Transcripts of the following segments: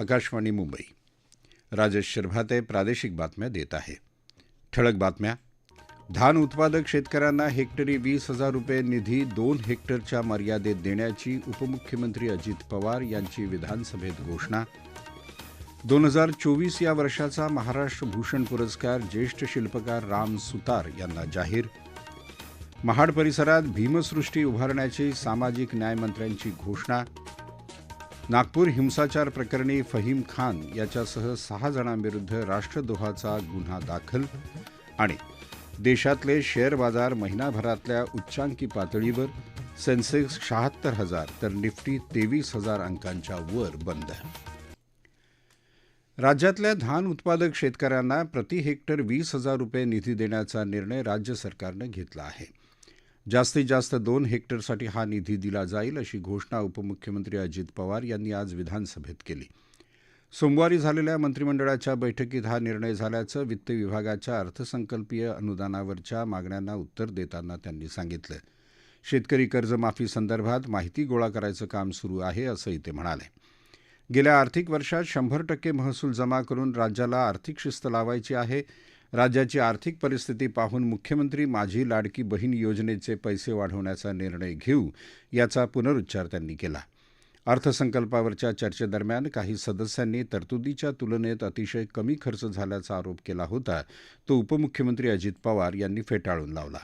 आकाशवाणी मुंबई. राजेश शिरभाते प्रादेशिक बातम्या देत आहे. ठळक बातम्या. धान उत्पादक शेतकऱ्यांना हेक्टरी वीस हजार रुपये निधी दोन हेक्टरच्या मर्यादेत देण्याची उपमुख्यमंत्री अजित पवार यांची विधानसभेत घोषणा. दोन हजार चोवीस या वर्षाचा महाराष्ट्र भूषण पुरस्कार ज्येष्ठ शिल्पकार राम सुतार यांना जाहीर. महाड परिसरात भीमसृष्टी उभारण्याची सामाजिक न्यायमंत्र्यांची घोषणा. नागपूर हिंसाचार प्रकरणी फहीम खान याच्यासह सहा जणांविरुद्ध राष्ट्रद्रोहाचा गुन्हा दाखल आणि देशातले शेअर बाजार महिनाभरातल्या उच्चांकी पातळीवर सेन्सेक्स शहात्तर हजार तर निफ्टी तेवीस हजार अंकांच्या वर बंद. राज्यातल्या धान उत्पादक शेतकऱ्यांना प्रति हेक्टर वीस हजार रुपये निधी देण्याचा निर्णय राज्य सरकारनं घेतला आहे. जास्तीत जास्त दोन हेक्टरसाठी हा निधी दिला जाईल अशी घोषणा उपमुख्यमंत्री अजित पवार यांनी आज विधानसभेत केली. सोमवारी झालेल्या मंत्रिमंडळाच्या बैठकीत हा निर्णय झाल्याचं वित्त विभागाच्या अर्थसंकल्पीय अनुदानावरच्या मागण्यांना उत्तर देताना त्यांनी सांगितलं. शेतकरी कर्जमाफी संदर्भात माहिती गोळा करायचं काम सुरू आहे असंही ते म्हणाले. गेल्या आर्थिक वर्षात शंभर टक्के महसूल जमा करून राज्याला आर्थिक शिस्त लावायची आहे राज्याची आर्थिक परिस्थिती पाहून मुख्यमंत्री माझी लाडकी बहीण योजनेचे पैसे वाढवण्याचा निर्णय घेऊ याचा पुनरुच्चार त्यांनी केला. अर्थसंकल्पावरच्या चर्चेदरम्यान काही सदस्यांनी तरतुदीच्या तुलनेत अतिशय कमी खर्च झाल्याचा आरोप केला होता तो उपमुख्यमंत्री अजित पवार यांनी फेटाळून लावला.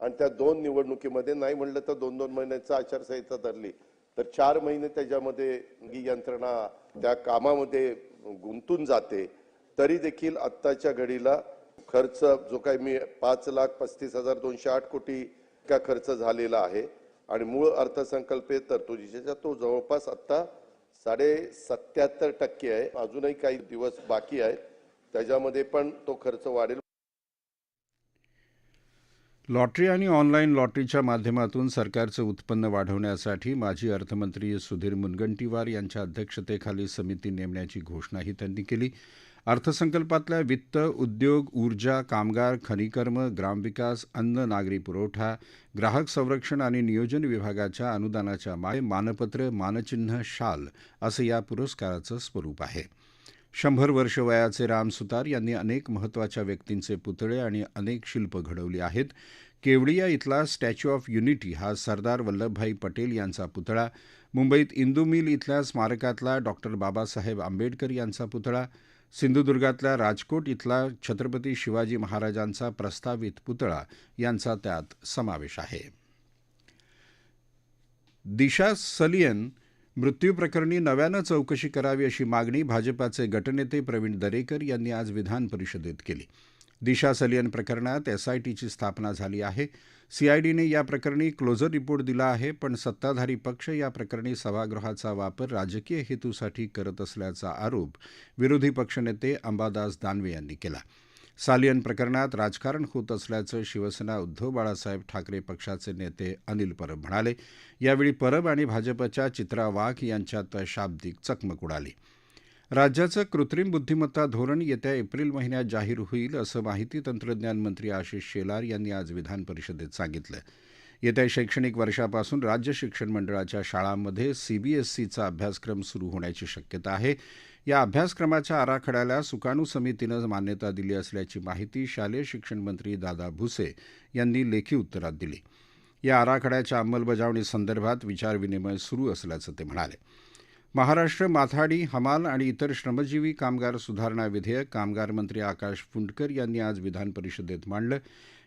आणि त्या दोन निवडणुकीमध्ये नाही म्हणलं तर दोन दोन महिन्याचा आचारसंहिता धरली. तर चार महिने त्याच्यामध्ये यंत्रणा त्या कामामध्ये गुंतून जाते. तरी देखील आत्ताच्या घडीला खर्च जो काही मी पाच लाख पस्तीस हजार दोनशे आठ कोटी का खर्च झालेला आहे. आणि मूळ अर्थसंकल्पीय तरतुदीच्या तो जवळपास आता साडे सत्याहत्तर टक्के आहे. अजूनही काही दिवस बाकी आहेत. त्याच्यामध्ये पण तो खर्च वाढेल. लॉटरी आणि ऑनलाईन लॉटरीच्या माध्यमातून सरकारचं उत्पन्न वाढवण्यासाठी माजी अर्थमंत्री सुधीर मुनगंटीवार यांच्या अध्यक्षतेखाली समिती नेमण्याची घोषणाही त्यांनी केली. अर्थसंकल्पातल्या वित्त उद्योग ऊर्जा कामगार खनिकर्म ग्रामविकास अन्न नागरी पुरवठा ग्राहक संरक्षण आणि नियोजन विभागाच्या अनुदानाच्या माय मानपत्र मानचिन्ह शाल असं या पुरस्काराचं स्वरूप आहे. शंभर वर्ष वयाचे राम सुतार यांनी अनेक महत्त्वाच्या व्यक्तींचे पुतळे आणि अनेक शिल्प घडवली आहेत. केवडिया इथला स्टॅच्यू ऑफ युनिटी हा सरदार वल्लभभाई पटेल यांचा पुतळा मुंबईत इंदू मिल इथल्या स्मारकातला डॉक्टर बाबासाहेब आंबेडकर यांचा पुतळा सिंधुदुर्गातल्या राजकोट इथला छत्रपती शिवाजी महाराजांचा प्रस्तावित पुतळा यांचा त्यात समावेश आहे. दिशा सलियन मृत्यूप्रकरणी नव्यानं चौकशी करावी अशी मागणी भाजपाचे गटनेते प्रवीण दरेकर यांनी आज विधान परिषदेत केली. दिशा सलियन प्रकरणात एसआयटीची स्थापना झाली आहे. सीआयडीने या प्रकरणी क्लोजर रिपोर्ट दिला आहे पण सत्ताधारी पक्ष या प्रकरणी सभागृहाचा वापर राजकीय हेतूसाठी करत असल्याचा आरोप विरोधी पक्षनेते अंबादास दानवे यांनी केला. सालियन प्रकरणात राजकारण होत असल्याचं शिवसेना उद्धव बाळासाहेब ठाकरे पक्षाचे नेते अनिल परब म्हणाले. यावेळी परब आणि भाजपच्या चित्रा वाघ यांच्यात शाब्दिक चकमक उडाली. राज्याचं कृत्रिम बुद्धिमत्ता धोरण येत्या एप्रिल महिन्यात जाहीर होईल असं माहिती तंत्रज्ञान मंत्री आशिष शेलार यांनी आज विधान परिषदेत सांगितलं. येत्या शैक्षणिक वर्षापासून राज्य शिक्षण मंडळाच्या शाळांमध्ये सीबीएसईचा अभ्यासक्रम सुरू होण्याची शक्यता आहे. या अभ्यासक्रमाच्या आराखड्याला सुकाणू समितीनं मान्यता दिली असल्याची माहिती शालेय शिक्षण मंत्री दादा भुसे यांनी लेखी उत्तरात दिली. या आराखड्याच्या अंमलबजावणीसंदर्भात विचारविनिमय सुरू असल्याचं ते म्हणाले. महाराष्ट्र माथाडी हमाल आणि इतर श्रमजीवी कामगार सुधारणा विधेयक कामगार मंत्री आकाश फुंडकर यांनी आज विधानपरिषदेत मांडलं.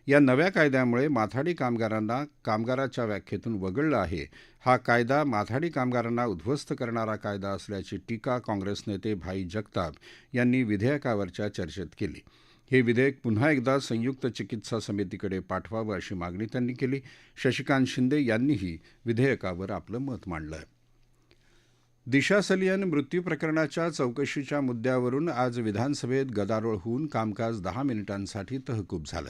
या नव्या कायद्यामुळे माथाडी कामगारांना कामगाराच्या व्याख्येतून वगळलं आहे. हा कायदा माथाडी कामगारांना उद्ध्वस्त करणारा कायदा असल्याची टीका काँग्रेस नेते भाई जगताप यांनी विधेयकावरच्या चर्चेत केली. हे विधेयक पुन्हा एकदा संयुक्त चिकित्सा समितीकडे पाठवावं अशी मागणी त्यांनी केली. शशिकांत शिंदे यांनीही विधेयकावर आपलं मत मांडलं. दिशा सलियन मृत्यू प्रकरणाच्या चौकशीच्या मुद्द्यावरून आज विधानसभेत गदारोळ होऊन कामकाज दहा मिनिटांसाठी तहकूब झालं.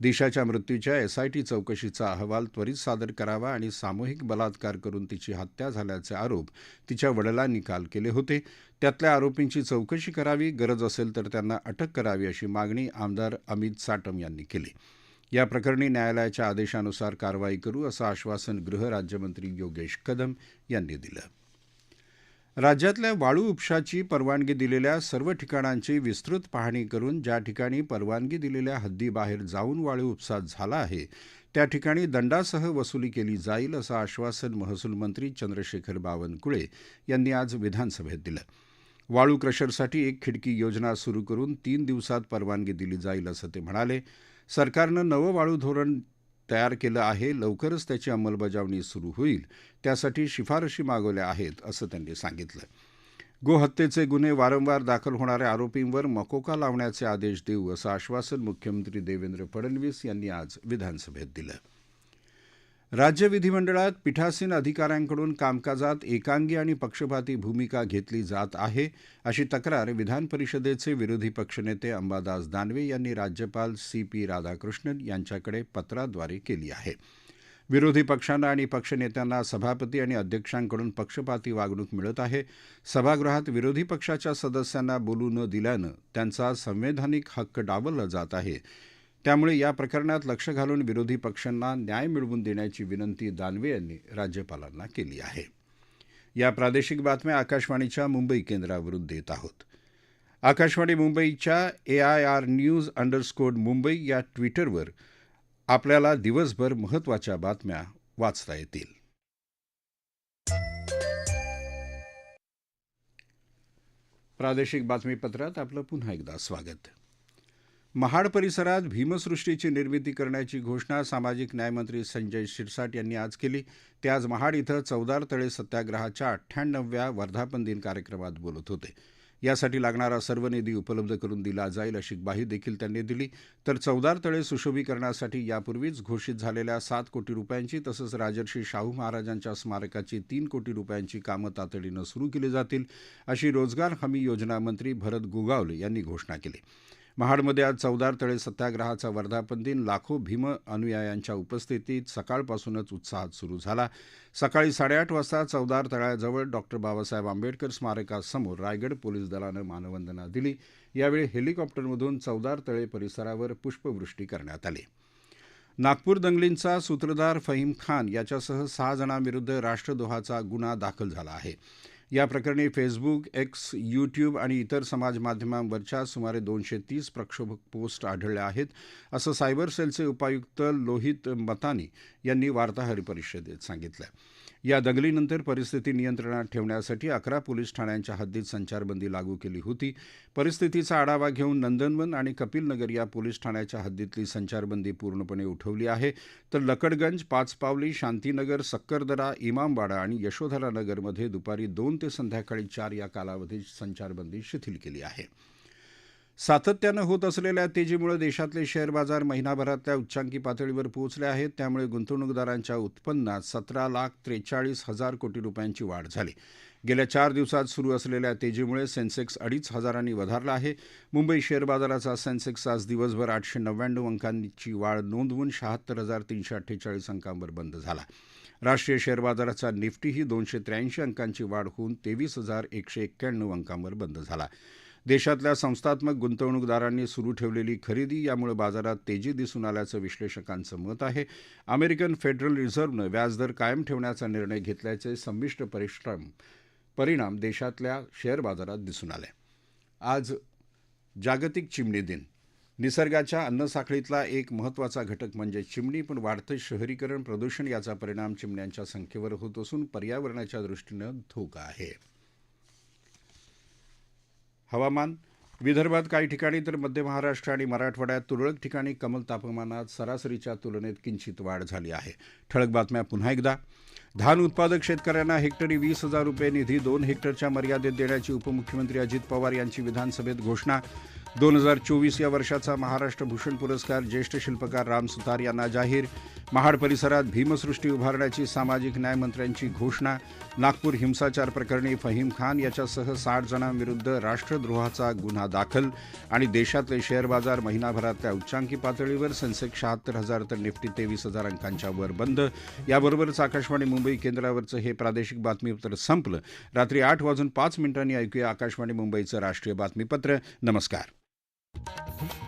दिशाच्या मृत्यूच्या एसआयटी चौकशीचा अहवाल त्वरित सादर करावा आणि सामूहिक बलात्कार करून तिची हत्या झाल्याचे आरोप तिच्या वडिलांनी काल केले होते. त्यातल्या आरोपींची चौकशी करावी गरज असेल तर त्यांना अटक करावी अशी मागणी आमदार अमित साटम यांनी केली. या प्रकरणी न्यायालयाच्या आदेशानुसार कारवाई करू असं आश्वासन गृह राज्यमंत्री योगेश कदम यांनी दिलं. राज्यातल्या वाळू उपशाची परवानगी दिलेल्या सर्व ठिकाणांची विस्तृत पाहणी करून ज्या ठिकाणी परवानगी दिलेल्या हद्दीबाहेर जाऊन वाळू उपसा झाला आहे त्या ठिकाणी दंडासह वसुली केली जाईल असं आश्वासन महसूल मंत्री चंद्रशेखर बावनकुळे यांनी आज विधानसभेत दिलं. वाळू क्रशरसाठी एक खिडकी योजना सुरू करून तीन दिवसात परवानगी दिली जाईल असं ते म्हणाले. सरकारनं नवं वाळू धोरण तयार केलं आहे लवकरच त्याची अंमलबजावणी सुरू होईल त्यासाठी शिफारशी मागवल्या आहेत असं त्यांनी सांगितलं. गोहत्येचे गुन्हे वारंवार दाखल होणाऱ्या आरोपींवर मकोका लावण्याचे आदेश देऊ असं आश्वासन मुख्यमंत्री देवेंद्र फडणवीस यांनी आज विधानसभेत दिलं. राज्य विधिमंडळात पीठासीन अधिकाऱ्यांकडून कामकाजात एकांगी आणि पक्षपाती भूमिका घेतली जात आहे अशी तक्रार विधान परिषदेचे विरोधी पक्षनेते अंबादास दानवे यांनी राज्यपाल सी पी राधाकृष्णन यांच्याकडे पत्राद्वारे केली आहे. विरोधी पक्षांना आणि पक्षनेत्यांना सभापती आणि अध्यक्षांकडून पक्षपाती वागणूक मिळत आहे. सभागृहात विरोधी पक्षाच्या सदस्यांना बोलू न दिल्यानं त्यांचा संवैधानिक हक्क डावलला जात आहे. त्यामुळे या प्रकरणात लक्ष घालून विरोधी पक्षांना न्याय मिळवून देण्याची विनंती दानवे यांनी राज्यपालांना केली आहे. या प्रादेशिक बातम्या आकाशवाणीच्या मुंबई केंद्रावरून देत आहोत. आकाशवाणी मुंबईच्या A I R news underscore Mumbai या ट्विटरवर आपल्याला दिवसभर महत्त्वाच्या बातम्या वाचता येतील. प्रादेशिक बातमीपत्रात आपलं पुन्हा एकदा स्वागत. महाड परिसरात भीमसृष्टीची निर्मिती करण्याची घोषणा सामाजिक न्यायमंत्री संजय शिरसाट यांनी आज केली. ते आज महाड इथं चौदार तळे सत्याग्रहाच्या अठ्ठ्याण्णव्या वर्धापन दिन कार्यक्रमात बोलत होते. यासाठी लागणारा सर्व निधी उपलब्ध करून दिला जाईल अशी ग्वाही देखील त्यांनी दिली. तर चौदार तळे सुशोभीकरणासाठी यापूर्वीच घोषित झालेल्या सात कोटी रुपयांची तसंच राजर्षी शाहू महाराजांच्या स्मारकाची तीन कोटी रुपयांची कामं तातडीनं सुरू केली जातील अशी रोजगार हमी योजना मंत्री भरत गोगावले यांनी घोषणा केली. महाडमध्ये आज चौदार तळे सत्याग्रहाचा वर्धापन दिन. लाखो भीम अनुयायांच्या उपस्थितीत सकाळपासूनच उत्साहात सुरू झाला. सकाळी साडेआठ वाजता चौदार तळ्याजवळ डॉक्टर बाबासाहेब आंबेडकर स्मारकासमोर रायगड पोलीस दलानं मानवंदना दिली. यावेळी हेलिकॉप्टरमधून चौदार तळे परिसरावर पुष्पवृष्टी करण्यात आली. नागपूर दंगलींचा सूत्रधार फहीम खान याच्यासह सहा जणांविरुद्ध राष्ट्रद्रोहाचा गुन्हा दाखल झाला आहे. या प्रकरणी फेसबुक एक्स यूट्यूब आणि इतर समाजमाध्यमांवरच्या सुमारे दोनशे तीस प्रक्षोभक पोस्ट आढळल्या आहेत. असं सायबर सेलचे उपायुक्त लोहित मतानी यांनी वार्ताहर परिषदेत सांगितलं या दंगलीनंतर परिस्थिती नियंत्रणात ठेवण्यासाठी अकरा पोलीस ठाण्यांच्या हद्दीत संचारबंदी लागू केली होती. परिस्थितीचा आढावा घेऊन नंदनवन आणि कपिलनगर या पोलीस ठाण्याच्या हद्दीतली संचारबंदी पूर्णपणे उठवली आहे. तर लकडगंज पाचपावली शांतीनगर सक्करदरा इमामवाडा आणि यशोधरा नगरमध्ये दुपारी दोन ते संध्याकाळी चार या कालावधीत संचारबंदी शिथिल केली आहे. सातत्यानं होत असलेल्या तेजीमुळे देशातले शेअर बाजार महिनाभरातल्या उच्चांकी पातळीवर पोहोचले आहेत. त्यामुळे गुंतवणूकदारांच्या उत्पन्नात सतरा लाख त्रेचाळीस हजार कोटी रुपयांची वाढ झाली. गेल्या चार दिवसात सुरू असलेल्या तेजीमुळे सेन्सेक्स अडीच हजारांनी वधारला आहे. मुंबई शेअर बाजाराचा सेन्सेक्स आज दिवसभर आठशे नव्याण्णव अंकांची वाढ नोंदवून शहात्तर हजार तीनशे अठ्ठेचाळीस अंकांवर बंद झाला. राष्ट्रीय शेअर बाजाराचा निफ्टीही दोनशे त्र्याऐंशी अंकांची वाढ होऊन तेवीस हजार एकशे एक्क्याण्णव अंकांवर बंद झाला. देशातल्या संस्थात्मक गुंतवणूकदारांनी सुरू ठेवलेली खरेदी यामुळे बाजारात तेजी दिसून आल्याचं विश्लेषकांचं मत आहे. अमेरिकन फेडरल रिझर्व्हनं व्याजदर कायम ठेवण्याचा निर्णय घेतल्याचे संमिश्र परिश्रम परिणाम देशातल्या शेअर बाजारात दिसून आले. आज जागतिक चिमणी दिन. निसर्गाच्या अन्नसाखळीतला एक महत्त्वाचा घटक म्हणजे चिमणी. पण वाढतं शहरीकरण प्रदूषण याचा परिणाम चिमण्यांच्या संख्येवर होत असून पर्यावरणाच्या दृष्टीनं धोका आहे. हवामान. विदर्भात काही ठिकाणी तर मध्य महाराष्ट्र आणि मराठवाड्यात तुरळक ठिकाणी कमल तापमानात सरासरीच्या तुलनेत किंचित वाढ झाली आहे. ठळक बातम्या पुन्हा एकदा. धान उत्पादक शेतकऱ्यांना हेक्टरी वीस हजार रुपये निधी दोन हेक्टरच्या मर्यादेत देण्याची उपमुख्यमंत्री अजित पवार यांची विधानसभेत घोषणा. दोन हजार चोवीस या वर्षाचा महाराष्ट्र भूषण पुरस्कार ज्येष्ठ शिल्पकार राम सुतार यांना जाहीर. महाड परिसरात भीमसृष्टी उभारण्याची सामाजिक न्यायमंत्र्यांची घोषणा. नागपूर हिंसाचार प्रकरणी फहीम खान याच्यासह साठ जणांविरुद्ध राष्ट्रद्रोहाचा गुन्हा दाखल आणि देशातले शेअर बाजार महिनाभरातल्या उच्चांकी पातळीवर सेन्सेक्स शहात्तर हजार तर निफ्टी तेवीस हजार अंकांच्या वर बंद. याबरोबरच आकाशवाणी मुंबई केंद्रावरचं हे प्रादेशिक बातमीपत्र संपलं. रात्री आठ वाजून पाच मिनिटांनी ऐकूया आकाशवाणी मुंबईचं राष्ट्रीय बातमीपत्र. नमस्कार. Thank you.